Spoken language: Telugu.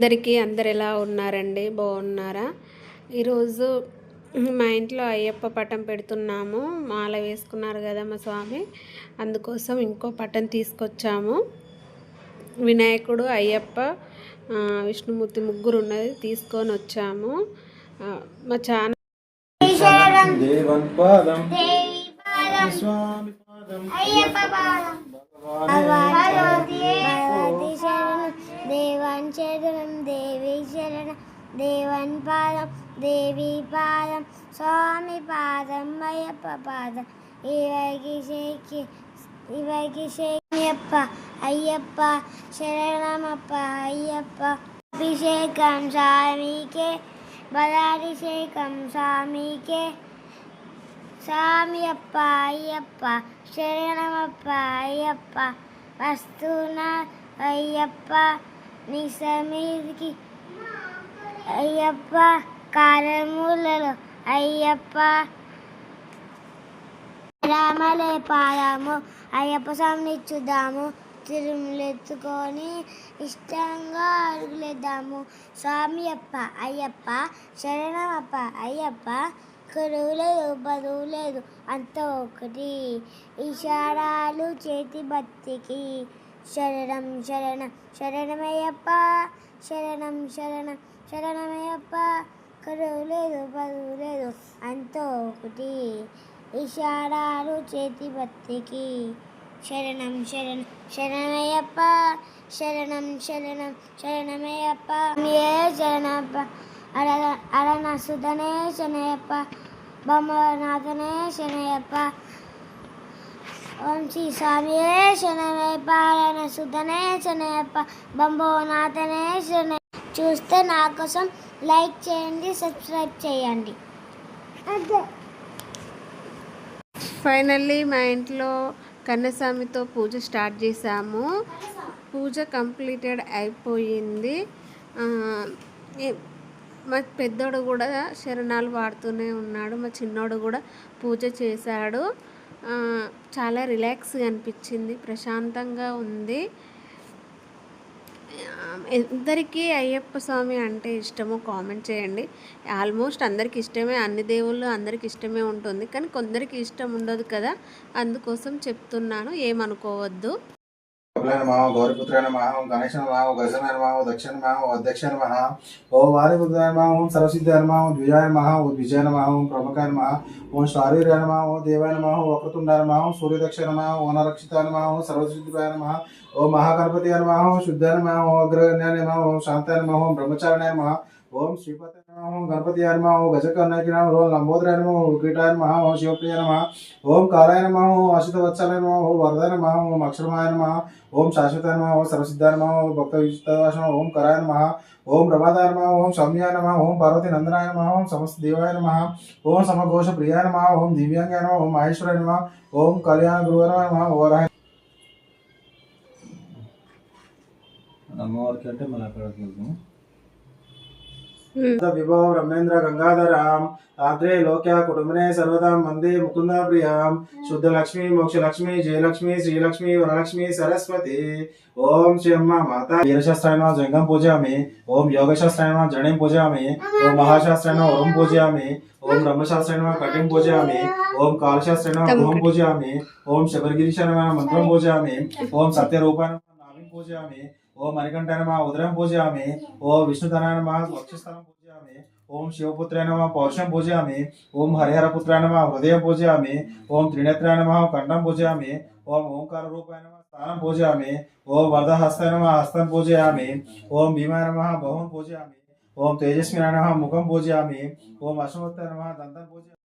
అందరికీ అందరు ఎలా ఉన్నారండి? బాగున్నారా? ఈరోజు మా ఇంట్లో అయ్యప్ప పటం పెడుతున్నాము. మాల వేసుకున్నారు కదా మా స్వామి. అందుకోసం ఇంకో పటం తీసుకొచ్చాము. వినాయకుడు అయ్యప్ప విష్ణుమూర్తి ముగ్గురు ఉన్నది తీసుకొని వచ్చాము. మా పాదం. స్వామి దేవన్ శరణం దేవి శరణం దేవన్ పాదం దేవి పాదం స్వామి పాదం అయ్యప్ప పాదం ఇవైకి శేకి ఇవైకి శేయప్ప అయ్యప్ప శరణమప్ప అయ్యప్ప అభిషేకం స్వామికే బలాభిషేకం స్వామికే స్వామి అప్ప అయ్యప్ప శరణమప్ప అయ్యప్ప వస్తున్న అయ్యప్ప నిసమీదికి అయ్యప్ప కారములలో అయ్యప్ప రామలే పాదాము అయ్యప్ప స్వామిని చూద్దాము. తిరుమలెత్తుకొని ఇష్టంగా అడుగులేద్దాము. స్వామి అప్ప అయ్యప్ప శరణమప్ప అయ్యప్ప కరువు లేదు బరువు లేదు అంత ఒకటి. ఇషారాలు చేతి బత్తికి శరణం శరణ శరణమయ్యప్ప శరణం శరణ శరణమయ్యప్ప కరువు లేదు బరువు లేదు అంతో ఒకటి ఇషారాలు చేతి బత్తికి శరణం శరణ శరణమయ్యప్ప శరణం శరణం శరణమయ్యప్ప ఏ శరణప్ప అర అరణ సుధనే శనయప్ప బొమ్మనాథనే శనయప్ప ఓం శ్రీ స్వామియే శనమయ్యప్ప అరణ సుధనే శనయప్ప బొమ్మనాథనే శన చూస్తే నా కోసం లైక్ చేయండి సబ్స్క్రైబ్ చేయండి అంతే ఫైనల్లీ మా ఇంట్లో కన్నస్వామితో పూజ స్టార్ట్ చేసాము పూజ కంప్లీటెడ్ అయిపోయింది. మా పెద్దోడు కూడా శరణాలు వాడుతూనే ఉన్నాడు. మా చిన్నోడు కూడా పూజ చేశాడు. చాలా రిలాక్స్గా అనిపించింది. ప్రశాంతంగా ఉంది. ఇద్దరికీ అయ్యప్ప స్వామి అంటే ఇష్టమో కామెంట్ చేయండి. ఆల్మోస్ట్ అందరికి ఇష్టమే అన్ని దేవుళ్ళు అందరికి ఇష్టమే ఉంటుంది. కానీ కొందరికి ఇష్టం ఉండదు కదా. అందుకోసం చెప్తున్నాను ఏమనుకోవద్దు. కపిలాయ నమః గౌరీపుత్రాయ నమః ఓం గణేశ నమః ఓం దక్షిణ నమః ఓం అధ్యక్ష నమః ఓం వారిపుత్రాయ ఓం సరస్వతీయ నమః ఓం ద్విజాయ నమః ఓం విజయ ఓం ప్రముఖాయ నమః ఓం శారీరాయ నమః ఓం దేవాయ నమః ఓం వక్రతుండాయ ఓం సూర్యదక్ష నమః ఓం నరక్షితాయ నమః ఓం సర్వసిద్ధిపాయ నమః మహాగణపతి నమః ఓం శుద్ధాయ నమః ఓం ఓం ఓం ఓం శ్రీపతి నమః గణపతి నమః ఓ గజకర్ణాయ నమః ఓం లంబోదరాయ నమః ఓం కీటాయ నమః ఓం శివప్రియ నమ ఓం కాలాయ నమః అశుత అశితవత్సలాయ నమః ఓం వరదాయ నమః ఓం అక్షరమాయ నమః ఓం శాశ్వతాయ నమః ఓం సర్వసిద్ధాయ నమః ఓం భక్త విచితవాసన ఓం కరాయ నమః ఓం ప్రభాదాయ నమః ఓం సౌమ్యాయ నమ ఓం పార్వతి నందనాయ నమః ఓం సమస్త దేవాయ నమ ఓం సమఘోష ప్రియాయ నమః ఓం దివ్యాంగాయ నమః ఓం మహేశ్వరాయ నమ ఓం కళ్యాణ గురువర నమః ఓరాయ అమ్మవారికి అంటే మళ్ళీ అక్కడికి వెళ్తాము विभो ब्रह्मेन्द्र गंगाधराम, आद्रे लोक्या कुटुंबने सर्वदा मंदे मुकुंदा प्रियाम शुद्ध लक्ष्मी मोक्ष लक्ष्मी जय लक्ष्मी श्री लक्ष्मी वरलक्ष्मी, सरस्वती। ओम श्री अम्मा माता। वीरशास्त्रायण जंगम पूजा ओम योगशास्त्रायण जनिम पूजा में ओम महाशास्त्रायण ओम पूजा में ओम ब्रह्मशास्त्रेण कटिम पूजयामि। ओम कालशास्त्रेण ओम पूजयामि। ओम शबरगिरीशरण मंत्रं पूजयामि। ओम सत्यरूपाण नामं पूजयामि। ఓ మణికంఠాయ నమ ఉదరం పూజయామి. ఓ విష్ణుధనాయ నమ వక్షస్థలం పూజయామి. ఓం శివపుత్రాయ నమ పౌరుషం పూజయామి. ఓం హరిహరపుత్రాయ నమ హృదయం పూజయామి. ఓం త్రినేత్రాయ నమ కంఠం పూజయామి. ఓం ఓంకార రూపాయ నమ స్థానం పూజయామి. ఓం వరదహస్తాయ నమ హస్తం పూజయామి. ఓం భీమాయ నమ బహుం పూజయామి. ఓం తేజస్వి నమ ముఖం పూజయామి. ఓం అశ్వత్థాయ నమ దంతం పూజయామి.